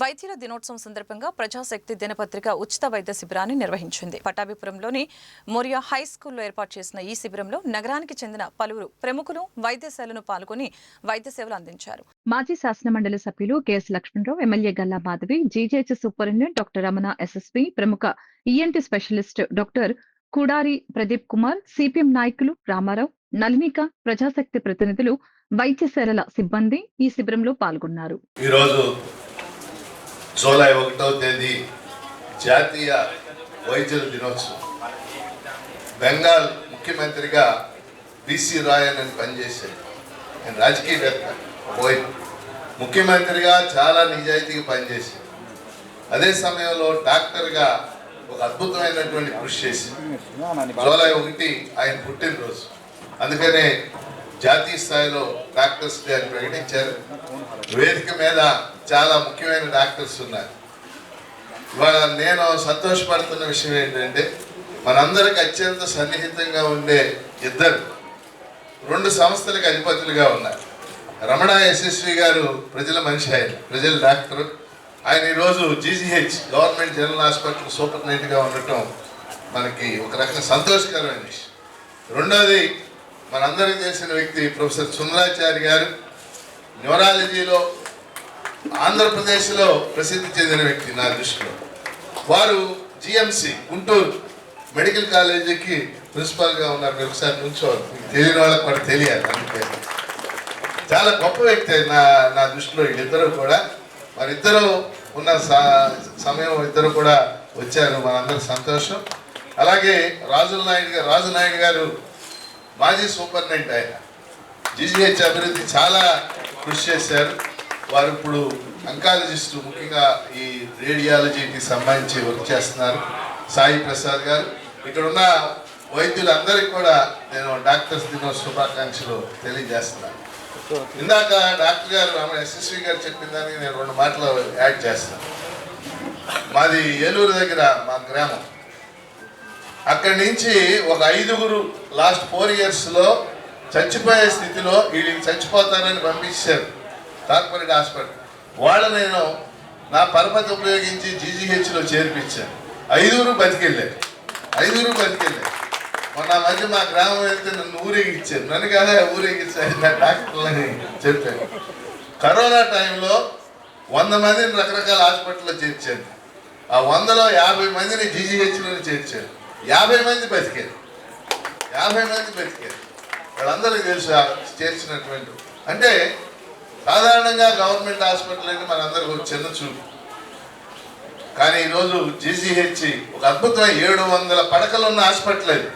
వైద్యుల దినోత్సవం సందర్భంగా ప్రజాశక్తి దినపత్రిక ఉచిత వైద్య శిబిరాన్ని నిర్వహించింది. పటాభిపురంలోని మోరియా హై స్కూల్లో ఏర్పాటు చేసిన ఈ శిబిరంలో నగరానికి చెందిన పలువురు ప్రముఖులు వైద్యశాలను పాల్గొని వైద్య సేవలు అందించారు. మాజీ శాసనమండలి సభ్యులు KS Lakshmanarao MLA Galla Madhavi GJH superintendent doctor Ramana SSP ప్రముఖ ENT specialist doctor Kudari Pradeep Kumar CPM నాయకులు రామారావు నలినిక ప్రజాశక్తి ప్రతినిధులు వైద్యశాలల సిబ్బంది ఈ శిబిరంలో పాల్గొన్నారు. ఈరోజు జూలై ఒకటో తేదీ జాతీయ వైద్యుల దినోత్సవం. బెంగాల్ ముఖ్యమంత్రిగా బీసీ రాయ్ అని పనిచేశాను నేను రాజకీయవేత్త పోయి ముఖ్యమంత్రిగా చాలా నిజాయితీగా పనిచేశాను అదే సమయంలో డాక్టర్గా ఒక అద్భుతమైనటువంటి కృషి చేసింది జూలై ఒకటి ఆయన పుట్టినరోజు. అందుకనే జాతీయ స్థాయిలో డాక్టర్స్ డే అని ప్రకటించారు. వేదిక మీద చాలా ముఖ్యమైన డాక్టర్స్ ఉన్నారు. ఇవాళ నేను సంతోషపడుతున్న విషయం ఏంటంటే మనందరికి అత్యంత సన్నిహితంగా ఉండే ఇద్దరు రెండు సంస్థలకు అధిపతులుగా ఉన్నారు. రమణ యశస్వి గారు ప్రజల మనిషి ఆయన ప్రజల డాక్టర్. ఆయన ఈరోజు జీజీహెచ్ గవర్నమెంట్ జనరల్ హాస్పిటల్ సూపరింటెండెంట్గా ఉండటం మనకి ఒక రకంగా సంతోషకరమైన విషయం. రెండోది మనందరికీ తెలిసిన వ్యక్తి ప్రొఫెసర్ సుందరాచారి గారు న్యూరాలజీలో ఆంధ్రప్రదేశ్లో ప్రసిద్ధి చెందిన వ్యక్తి నా దృష్టిలో. వారు జిఎంసి గుంటూరు మెడికల్ కాలేజీకి ప్రిన్సిపాల్గా ఉన్నారు. మీరు ఒకసారి నుంచోవాలి మీకు తెలియని వాళ్ళకి కూడా తెలియాలి. అందుకే. చాలా గొప్ప వ్యక్తి నా నా దృష్టిలో వీళ్ళిద్దరూ కూడా. వారిద్దరూ ఉన్న సమయం ఇద్దరు కూడా వచ్చారు. మనందరి సంతోషం. అలాగే రాజుల నాయుడు గారు రాజు నాయుడు గారు మాజీ సూపరింటెండెంట్ ఆయన. జీజీహెచ్ అభివృద్ధి చాలా కృషి చేశారు. వారు ఇప్పుడు అంకాలజిస్టు ముఖ్యంగా ఈ రేడియాలజీకి సంబంధించి వర్క్ చేస్తున్నారు. సాయి ప్రసాద్ గారు. ఇక్కడ ఉన్న వైద్యులందరికీ కూడా నేను డాక్టర్స్ దినోత్సవ శుభాకాంక్షలు తెలియజేస్తున్నాను. ఇందాక డాక్టర్ గారు ఆమె ఎస్ఎస్వి గారు చెప్పిన దానికి నేను రెండు మాటలు యాడ్ చేస్తాను. మాది ఏలూరు దగ్గర మా గ్రామం. అక్కడి నుంచి ఒక ఐదుగురు లాస్ట్ ఫోర్ ఇయర్స్లో చచ్చిపోయే స్థితిలో వీళ్ళకి చచ్చిపోతానని పంపించారు కార్పొరేట్ హాస్పిటల్. వాళ్ళు నేను నా పరపతి ఉపయోగించి జీజీహెచ్లో చేర్పించాను. ఐదుగురు బతికెళ్ళారు. ఐదుగురు బతికెళ్ళారు. మొన్న మధ్య మా గ్రామం వెళ్తే నన్ను ఊరేగించారు. నన్ను కాదే ఊరేగించారు? నా డాక్టర్లని చెప్పాను కరోనా టైంలో వంద మందిని రకరకాల హాస్పిటల్లో చేర్చాను ఆ వందలో యాభై మందిని జీజీహెచ్లో చేర్చారు. యాభై మంది బతికారు యాభై మంది బతికారు వాళ్ళందరికీ తెలుసు చేర్చినటువంటి అంటే సాధారణంగా గవర్నమెంట్ హాస్పిటల్ అంటే మనందరికీ ఒక చిన్న చూపు. కానీ ఈరోజు జీజీహెచ్ ఒక అద్భుతమైన ఏడు వందల పడకలు ఉన్న హాస్పిటల్ అది.